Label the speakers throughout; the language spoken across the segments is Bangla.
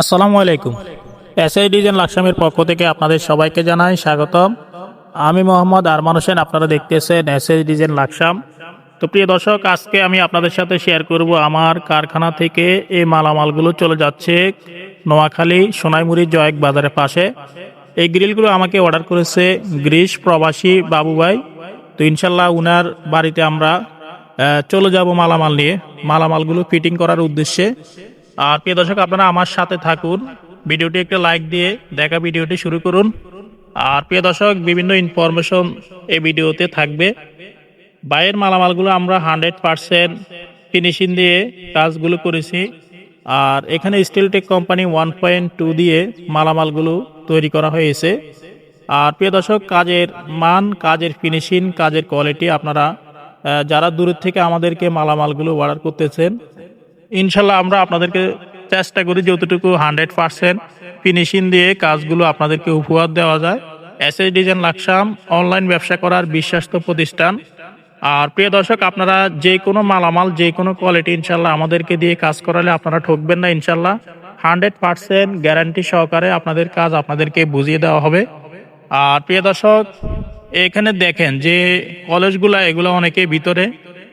Speaker 1: আসসালামু আলাইকুম। এসআই ডিজাইন লাকসামের পক্ষ থেকে আপনাদের সবাইকে জানাই স্বাগতম। আমি মোহাম্মদ আরমান হোসেন, আপনারা দেখতেছেন এসআই ডিজাইন লাকসাম। তো প্রিয় দর্শক, আজকে আমি আপনাদের সাথে শেয়ার করব আমার কারখানা থেকে এই মালামালগুলো চলে যাচ্ছে নোয়াখালী সোনাইমুড়ি জয়েক বাজারের পাশে। এই গ্রিলগুলো আমাকে অর্ডার করেছে গ্রিস প্রবাসী বাবুভাই তো ইনশাল্লাহ উনার বাড়িতে আমরা চলে যাব মালামাল নিয়ে। মালামালগুলো ফিটিং করার উদ্দেশ্যে। আর প্রিয় দর্শক, আপনারা আমার সাথে থাকুন। ভিডিওটি একটু লাইক দিয়ে দেখা ভিডিওটি শুরু করুন। আর প্রিয় দর্শক, বিভিন্ন ইনফরমেশন এই ভিডিওতে থাকবে। বাইরের মালামালগুলো আমরা হান্ড্রেড পারসেন্ট ফিনিশিং দিয়ে কাজগুলো করেছি। আর এখানে steeltech company one point two দিয়ে মালামালগুলো তৈরি করা হয়েছে। আর প্রিয় দর্শক, কাজের মান, কাজের ফিনিশিং কাজের কোয়ালিটি আপনারা যারা দূরের থেকে আমাদেরকে মালামালগুলো অর্ডার করতেছেন ইনশাল্লাহ আমরা আপনাদেরকে চেষ্টা করি যতটুকু হান্ড্রেড পার্সেন্ট ফিনিশিং দিয়ে কাজগুলো আপনাদেরকে উপহার দেওয়া যায়। S S design Laksam, online ব্যবসা করার বিশ্বাস্ত প্রতিষ্ঠান। আর প্রিয় দর্শক, আপনারা যে কোনো মালামাল, যে কোনো কোয়ালিটি ইনশাল্লাহ আমাদেরকে দিয়ে কাজ করালে আপনারা ঠকবেন না ইনশাল্লাহ। হান্ড্রেড পার্সেন্ট গ্যারান্টি সহকারে আপনাদের কাজ আপনাদেরকে বুঝিয়ে দেওয়া হবে। আর প্রিয় দর্শক, এখানে দেখেন যে কলেজগুলো এগুলো অনেকে ভিতরে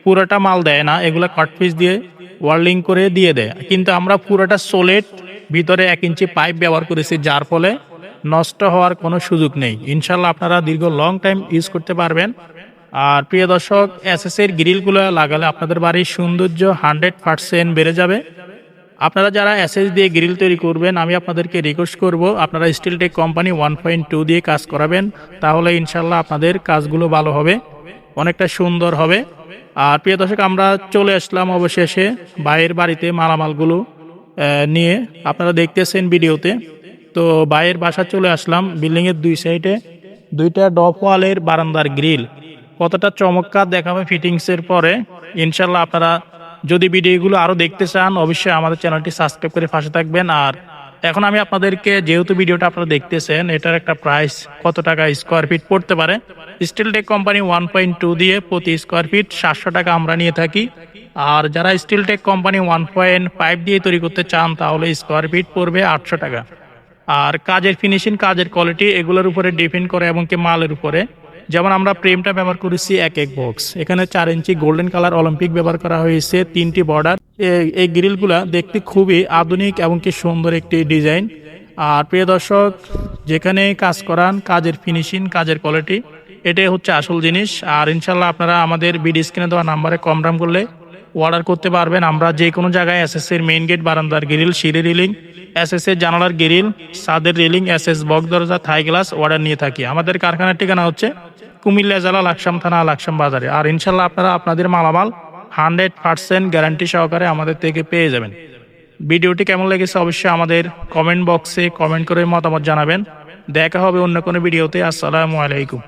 Speaker 1: পুরোটা মাল দেয় না, এগুলো কাট পিস দিয়ে ওয়ার্লিং করে দিয়ে দেয়। কিন্তু আমরা পুরোটা সোলেট ভিতরে এক ইঞ্চি পাইপ ব্যবহার করেছি, যার ফলে নষ্ট হওয়ার কোনো সুযোগ নেই। ইনশাল্লাহ আপনারা দীর্ঘ লং টাইম ইউজ করতে পারবেন। আর প্রিয় দর্শক এস এস এর গ্রিলগুলো লাগালে আপনাদের বাড়ির সৌন্দর্য হান্ড্রেড পারসেন্ট বেড়ে যাবে। আপনারা যারা এসএস দিয়ে গ্রিল তৈরি করবেন, আমি আপনাদেরকে রিকোয়েস্ট করব, আপনারা steel tech company one point two দিয়ে কাজ করাবেন, তাহলে ইনশাল্লাহ আপনাদের কাজগুলো ভালো হবে, অনেকটা সুন্দর হবে। আর প্রিয় দর্শক, আমরা চলে আসলাম অবশেষে ভাইয়ের বাড়িতে মালামালগুলো নিয়ে। আপনারা দেখতেছেন ভিডিওতে। তো ভাইয়ের বাসা চলে আসলাম বিল্ডিংয়ের দুই সাইডে। দুইটা ডপ ওয়ালের বারান্দার গ্রিল। কতটা চমৎকার দেখাবে ফিটিংসের পরে। ইনশাল্লাহ আপনারা যদি ভিডিওগুলো আরও দেখতে চান, অবশ্যই আমাদের চ্যানেলটি সাবস্ক্রাইব করে পাশে থাকবেন। আর এখন আমি আপনাদেরকে, যেহেতু ভিডিওটা আপনারা দেখতেছেন, এটার একটা প্রাইস কত টাকা স্কোয়ার ফিট পড়তে পারে steel tech company one point two দিয়ে প্রতি স্কোয়ার ফিট সাতশো টাকা আমরা নিয়ে থাকি। আর যারা steel tech company one point five দিয়ে তৈরি করতে চান, তাহলে স্কোয়ার ফিট পড়বে আটশো টাকা। আর কাজের ফিনিশিং কাজের কোয়ালিটি এগুলোর উপরে ডিপেন্ড করে এবং কি মালের উপরে। যেমন আমরা প্রেমটা ব্যবহার করেছি এক এক বক্স এখানে চার ইঞ্চি গোল্ডেন কালার অলিম্পিক ব্যবহার করা হয়েছে, তিনটি বর্ডার এই গ্রিলগুলা দেখতে খুবই আধুনিক এবং কি সুন্দর একটি ডিজাইন আর প্রিয় দর্শক যেখানে কাজ করান, কাজের ফিনিশিং কাজের কোয়ালিটি এটাই হচ্ছে আসল জিনিস। আর ইনশাল্লাহ আপনারা আমাদের বিডি স্ক্রিনে দেওয়া নাম্বারে কম দাম করলে অর্ডার করতে পারবেন। আমরা যে কোনো জায়গায় এস এর মেইন গেট বারান্দার গ্রিল সিঁড়ি রিলিং এস এস এর জানালার গ্রিল সাদের রিলিং এস এস বক দরজা থাই গ্লাস অর্ডার নিয়ে থাকি। আমাদের কারখানার ঠিকানা হচ্ছে কুমিল্লা জেলা লাকসাম থানা, লাকসাম বাজারে। আর ইনশাল্লাহ আপনারা আপনাদের মালামাল হান্ড্রেড পার্সেন্ট গ্যারান্টি সহকারে আমাদের থেকে পেয়ে যাবেন। ভিডিওটি কেমন লেগেছে অবশ্যই আমাদের কমেন্ট বক্সে কমেন্ট করে মতামত জানাবেন। দেখা হবে অন্য কোনো ভিডিওতে। আসসালামু আলাইকুম।